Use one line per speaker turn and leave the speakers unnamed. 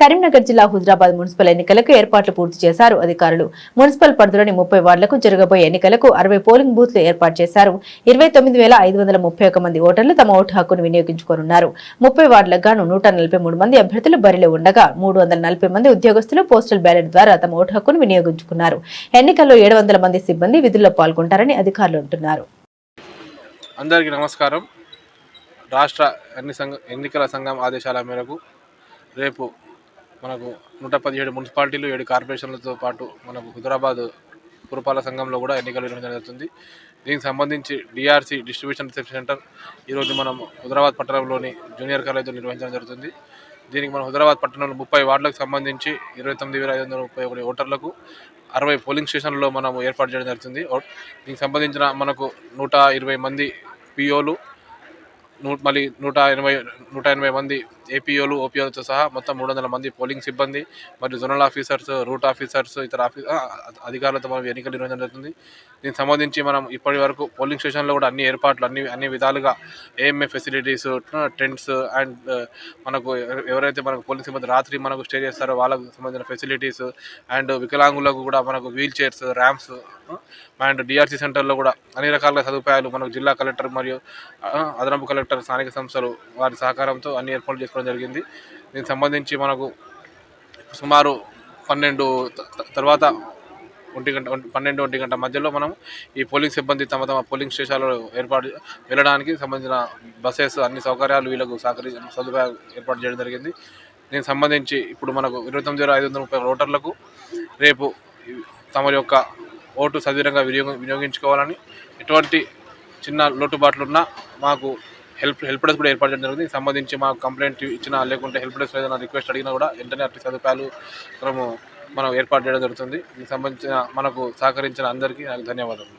కరీంనగర్ జిల్లా హుజరాబాద్ మున్సిపల్ ఎన్నికలకు ఏర్పాట్లు పూర్తి చేశారు. అధికారులు మున్సిపల్ పరిధిలోని ముప్పై వార్డులకు జరగబోయే ఎన్నికలకు అరవై పోలింగ్ బూత్లు ఏర్పాటు చేశారు. ఇరవై తొమ్మిది వేల ఐదు వందల ముప్పై ఒక మంది ఓటర్లు తమ ఓటు హక్కును వినియోగించుకోనున్నారు. ముప్పై వార్డులకు గాను నూట నలభై మూడు మంది అభ్యర్థులు బరిలో ఉండగా మూడు వందల నలభై మంది ఉద్యోగస్తులు పోస్టల్ బ్యాలెట్ ద్వారా తమ ఓటు హక్కును వినియోగించుకున్నారు. ఎన్నికల్లో ఏడు వందల మంది సిబ్బంది విధుల్లో పాల్గొంటారని అధికారులు అంటున్నారు.
అందరికీ నమస్కారం. రాష్ట్ర ఎన్ని సంఘ ఎన్నికల సంఘం ఆదేశాల మేరకు రేపు మనకు నూట పదిహేడు మున్సిపాలిటీలు ఏడు కార్పొరేషన్లతో పాటు మనకు హుదరాబాద్ పురపాలక సంఘంలో కూడా ఎన్నికలు నిర్వహించడం జరుగుతుంది. దీనికి సంబంధించి డిఆర్సీ డిస్ట్రిబ్యూషన్ రిసెప్షన్ సెంటర్ ఈరోజు మనం హుదరాబాద్ పట్టణంలోని జూనియర్ కాలేజీలో నిర్వహించడం జరుగుతుంది. దీనికి మన హుదరాబాద్ పట్టణంలో ముప్పై వార్డులకు సంబంధించి ఇరవై తొమ్మిది వేల ఐదు వందల ముప్పై ఒకటి ఓటర్లకు అరవై పోలింగ్ స్టేషన్లో మనము ఏర్పాటు చేయడం జరుగుతుంది. ఓ- దీనికి సంబంధించిన మనకు నూట ఇరవై మంది పిఓలు నూ మళ్ళీ నూట ఎనభై నూట ఎనభై మంది ఏపీఓలు ఓపీఓలతో సహా మొత్తం మూడు వందల మంది పోలింగ్ సిబ్బంది మరియు జోనల్ ఆఫీసర్స్ రూట్ ఆఫీసర్స్ ఇతర ఆఫీ అధికారులతో మనం ఎన్నికలు నిర్వహించడం జరుగుతుంది. దీనికి సంబంధించి మనం ఇప్పటి వరకు పోలింగ్ స్టేషన్లో కూడా అన్ని ఏర్పాట్లు అన్ని అన్ని విధాలుగా ఏఎంఏ ఫెసిలిటీస్ టెంట్స్ అండ్ మనకు ఎవరైతే మనకు పోలింగ్ సిబ్బంది రాత్రి మనకు స్టే చేస్తారో వాళ్ళకు సంబంధించిన ఫెసిలిటీస్ అండ్ వికలాంగులకు కూడా మనకు wheel chairs ramps and DRC సెంటర్లో కూడా అన్ని రకాల సదుపాయాలు మనకు జిల్లా కలెక్టర్ మరియు అదనపు కలెక్టర్ స్థానిక సంస్థలు వారి సహకారంతో అన్ని ఏర్పాట్లు చేసుకోవడం జరిగింది. దీనికి సంబంధించి మనకు సుమారు పన్నెండు తర్వాత ఒంటి గంట పన్నెండు ఒంటి గంట మధ్యలో మనం ఈ పోలింగ్ సిబ్బంది తమ తమ పోలింగ్ స్టేషన్లో ఏర్పాటు వెళ్ళడానికి సంబంధించిన బస్సెస్ అన్ని సౌకర్యాలు వీళ్ళకు సహకరి సదుపాయాలు ఏర్పాటు చేయడం జరిగింది. దీనికి సంబంధించి ఇప్పుడు మనకు ఇరవై తొమ్మిది వేల ఐదు వందల ముప్పై ఓటర్లకు రేపు తమ యొక్క ఓటు సద్విధంగా వినియోగ వినియోగించుకోవాలని ఎటువంటి చిన్న లోటుబాట్లున్నా మాకు హెల్ప్ హెల్ప్ డెస్క్ కూడా ఏర్పాటు చేయడం జరిగింది. సంబంధించి మాకు కంప్లైంట్ ఇచ్చినా లేకుంటే హెల్ప్ డెస్క్ ఏదైనా రిక్వెస్ట్ అడిగినా కూడా వెంటనే అట్టి సదుపాయాలు మనము మనం ఏర్పాటు చేయడం జరుగుతుంది. దీనికి సంబంధించిన మనకు సహకరించిన అందరికీ నాకు ధన్యవాదాలు